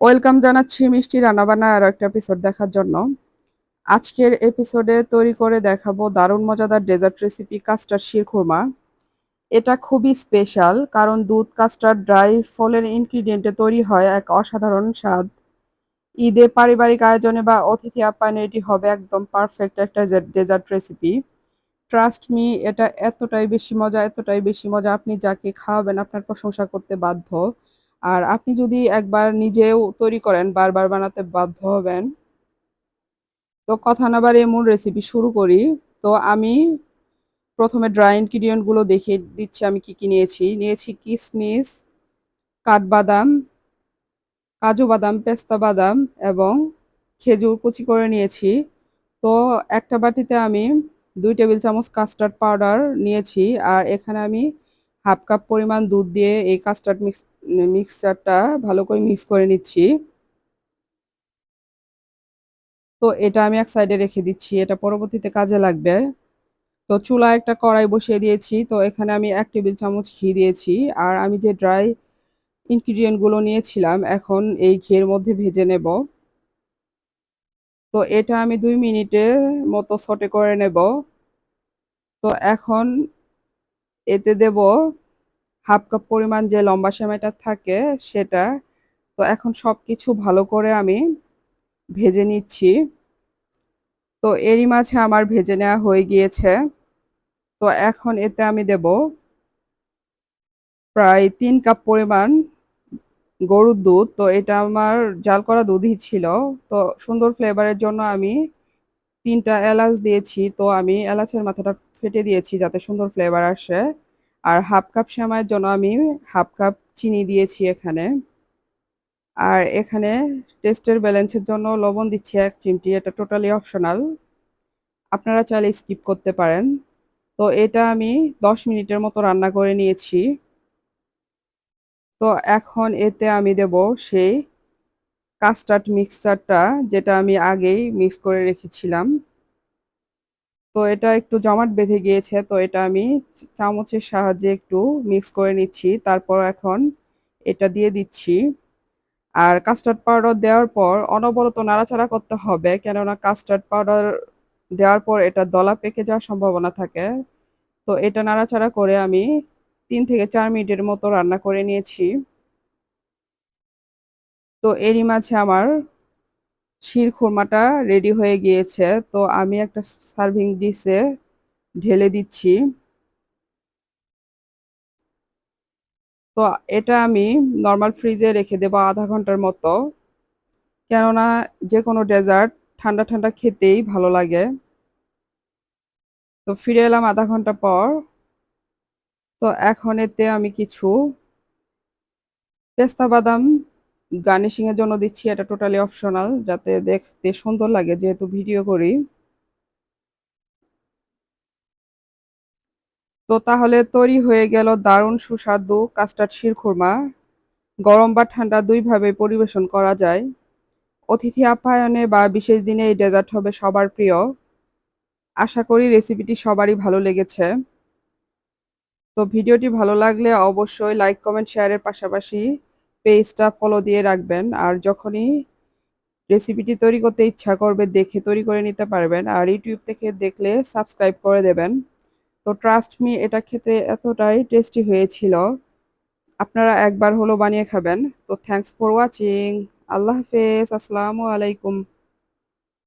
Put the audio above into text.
Welcome জানাচ্ছি মিষ্টি রান্নাবান্না আরও একটা এপিসোড দেখার জন্য। আজকের এপিসোডে তৈরি করে দেখাবো দারুণ মজাদার ডেজার্ট রেসিপি কাস্টার্ড শিরখুরমা এটা খুবই স্পেশাল কারণ দুধ কাস্টার্ড ড্রাই ফলের ইনগ্রিডিয়েন্টে তৈরি হয় এক অসাধারণ স্বাদ। ঈদে পারিবারিক আয়োজনে বা অতিথি আপ্যায়নে এটি হবে একদম পারফেক্ট একটা ডেজার্ট রেসিপি ট্রাস্ট মি এটা এতটাই বেশি মজা, এতটাই বেশি মজা আপনি যাকে খাওয়াবেন আপনার প্রশংসা করতে বাধ্য। আর আপনি যদি একবার নিজেও তৈরি করেন, বারবার বানাতে বাধ্য হবেন, তো কথা না বাড়িয়ে মূল রেসিপি শুরু করি। তো আমি প্রথমে ড্রাই ইনগ্রিডিয়েন্টগুলো দেখিয়ে দিচ্ছি আমি কি কি নিয়েছি। নিয়েছি কিশমিশ কাঠবাদাম, কাজু বাদাম, পেস্তা বাদাম এবং খেজুর কুচি করে নিয়েছি। তো একটা বাটিতে আমি দুই টেবিল চামচ কাস্টার্ড পাউডার নিয়েছি আর এখানে আমি হাফ কাপ পরিমাণ দুধ দিয়ে এই কাস্টার্ড মিক্স মিক্সচারটা ভালো করে মিক্স করে নিচ্ছি। তো এটা আমি এক সাইডে রেখে দিচ্ছি, এটা পরবর্তীতে কাজে লাগবে। তো চুলা একটা কড়াই বসিয়ে দিয়েছি, তো এখানে আমি এক টেবিল চামচ ঘি দিয়েছি, আর আমি যে ড্রাই ইনগ্রিডিয়েন্টগুলো নিয়েছিলাম, এখন এই ঘিয়ের মধ্যে ভেজে নেব। তো এটা আমি দুই মিনিটের মতো সটে করে নেব। তো এখন এতে দেব হাফ কাপ পরিমাণ যে লম্বা সেমাইটা থাকে সেটা। তো এখন সব কিছু ভালো করে আমি ভেজে নিচ্ছি। তো এরই মাঝে আমার ভেজে নেওয়া হয়ে গিয়েছে। তো এখন এতে আমি দেব প্রায় তিন কাপ পরিমাণ গরুর দুধ। তো এটা আমার জাল করা দুধই ছিল। তো সুন্দর ফ্লেভারের জন্য আমি তিনটা এলাচ দিয়েছি। তো আমি এলাচের মাথাটা ফেটে দিয়েছি যাতে সুন্দর ফ্লেভার আসে। আর হাফ কাপ সেমাইয়ের জন্য আমি হাফ কাপ চিনি দিয়েছি এখানে। আর এখানে টেস্টের ব্যালেন্সের জন্য লবণ দিচ্ছি এক চিমটি, এটা টোটালি অপশনাল। আপনারা চাইলে স্কিপ করতে পারেন। তো এটা আমি দশ মিনিটের মতো রান্না করে নিয়েছি। তো এখন এতে আমি দেব সেই কাস্টার্ড মিক্সচারটা যেটা আমি আগেই মিক্স করে রেখেছিলাম। তো এটা একটু জমাট বেঁধে গিয়েছে, তো এটা আমি চামচের সাহায্যে একটু মিক্স করে নিচ্ছি। তারপর এখন এটা দিয়ে দিচ্ছি। আর কাস্টার্ড পাউডার দেওয়ার পর অনবরত নাড়াচাড়া করতে হবে, কেননা কাস্টার্ড পাউডার দেওয়ার পর এটা দলা পেকে যাওয়ার সম্ভাবনা থাকে। তো এটা নাড়াচাড়া করে আমি তিন থেকে চার মিনিটের মতো রান্না করে নিয়েছি। তো এরই মাঝে আমার শির খুরমাটা রেডি হয়ে গিয়েছে। তো আমি একটা সার্ভিং ডিশে ঢেলে দিচ্ছি। তো এটা আমি নর্মাল ফ্রিজে রেখে দেবো আধা ঘণ্টার মতো। কেননা যে কোনো ডেজার্ট ঠান্ডা ঠান্ডা খেতেই ভালো লাগে। তো ফিরে এলাম আধা ঘণ্টা পর। তো এখন এতে আমি কিছু পেস্তা বাদাম গার্নিশিং এর জন্য দিচ্ছি, এটা টোটালি অপশনাল যাতে দেখতে সুন্দর লাগে, যেহেতু ভিডিও করি। তো তাহলে তৈরি হয়ে গেল দারুণ সুস্বাদু কাস্টার্ড শিরখুরমা গরম বা ঠান্ডা দুইভাবে পরিবেশন করা যায়। অতিথি আপ্যায়নে বা বিশেষ দিনে এই ডেজার্ট হবে সবার প্রিয়। আশা করি রেসিপিটি সবারই ভালো লেগেছে। তো ভিডিওটি ভালো লাগলে অবশ্যই লাইক কমেন্ট শেয়ারের পাশাপাশি পেজটা ফলো দিয়ে রাখবেন আর যখনই রেসিপিটি তৈরি করতে ইচ্ছা করবে দেখে তৈরি করে নিতে পারবেন। আর ইউটিউব থেকে দেখলে সাবস্ক্রাইব করে দেবেন। তো ট্রাস্ট মি এটা খেতে এতটাই টেস্টি হয়েছিল। আপনারা একবার হলো বানিয়ে খাবেন। তো থ্যাংকস ফর ওয়াচিং আল্লাহ হাফেজ। আসসালামু আলাইকুম।